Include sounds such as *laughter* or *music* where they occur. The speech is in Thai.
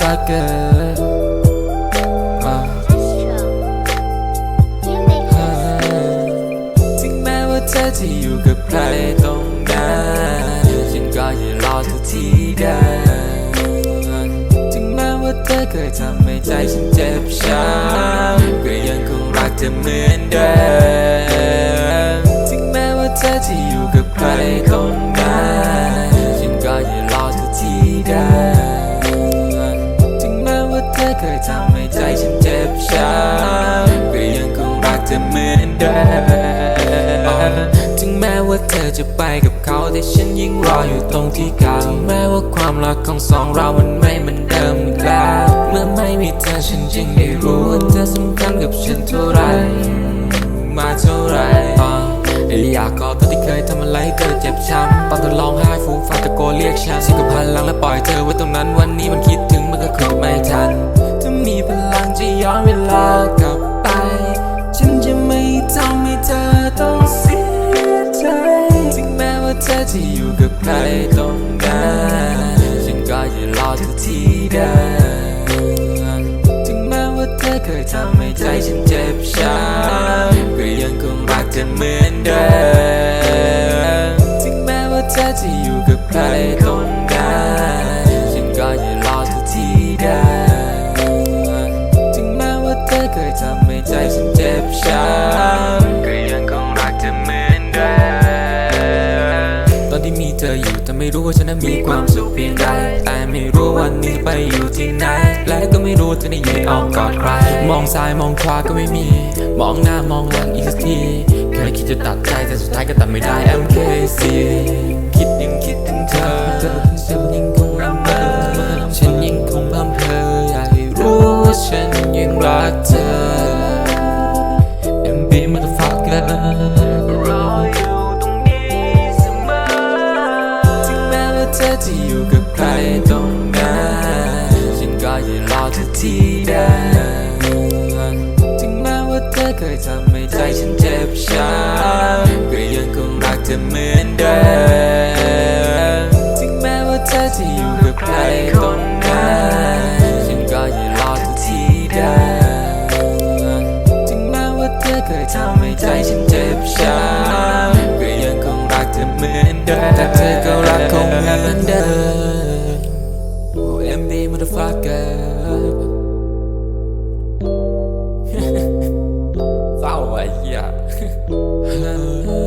motherfucker อ่าถึงแม้ว่าเธอจะอยู่กับใครตรงนั้นฉันก็ยังรอเธอที่เดิมถึงแม้ว่าเธอเคยทำให้ใจฉันเจ็บช้ำก็ยังคงรักเธอเหมือนเดิมถึงแม้ว่าเธอจะอยู่กับใครตรงนั้นฉันก็ยังรอเธอที่เดิม เธอเคยทำให้ใจฉันเจ็บช้ำก็ยังคงรักเธอเหมือนเดิมถึงแม้ว่าเธอจะไปกับเขาแต่ฉันยังรออยู่ตรงที่เก่าถึงแม้ว่าความรักของสองเรามันไม่เหมือนเดิมแล้วเมื่อไม่มีเธอฉันจึงได้รู้ว่าเธอสำคัญกับฉันเท่าไรมาเท่าไรอยากกอดตอนที่เคยทำอะไรให้เธอเจ็บช้ำตอนเธอร้องไห้ฟูมฟายตะโกนเรียกฉันสิ่งกับพลังและปล่อยเธอไว้ตรงนั้นวันนี้มันคิด ย้อนเวลากลับไป ฉันจะไม่ทำให้เธอต้องเสียใจ ถึงแม้ว่าเธอจะอยู่กับใครตรงนั้นฉันก็ยังรอเธอที่เดิมถึงแม้ว่าเธอเคยทำให้ใจฉันเจ็บช้ำก็ยังคงรักเธอเหมือนเดิม ว่าฉันนั้นมีความสุขเพียงใดแต่ไม่รู้วันนี้ไปอยู่ที่ไหน และก็ไม่รู้จะได้ยืนออมกอดใคร มองซ้ายมองขวาก็ไม่มี มองหน้ามองหลังอีกสักทีเคยคิดจะตัดใจแต่สุดท้ายก็ตัดไม่ได้ MKC คิดยังคิดถึงเธอเธอฉันยังคงรำเมอฉันยังคงพำเพออยากให้รู้ว่าฉันยังรักเธอ MB motherfucker เธอจะอยู่กับใครตรงนั้นฉันก็ยังรอเธอที่เดิมถึงแม้ว่าเธอเคยทำให้ใจฉันเจ็บช้ำก็ยังคงรักเธอเหมือนเดิมถึงแม้ว่าเธอจะอยู่กับใครตรงนั้นฉันก็ยังรอเธอที่เดิมถึงแม้ว่าเธอเคยทำให้ใจฉันเจ็บช้ำก็ยังคงรักเธอเหมือนเดิมแต่เธอก็รักคง uh. *laughs*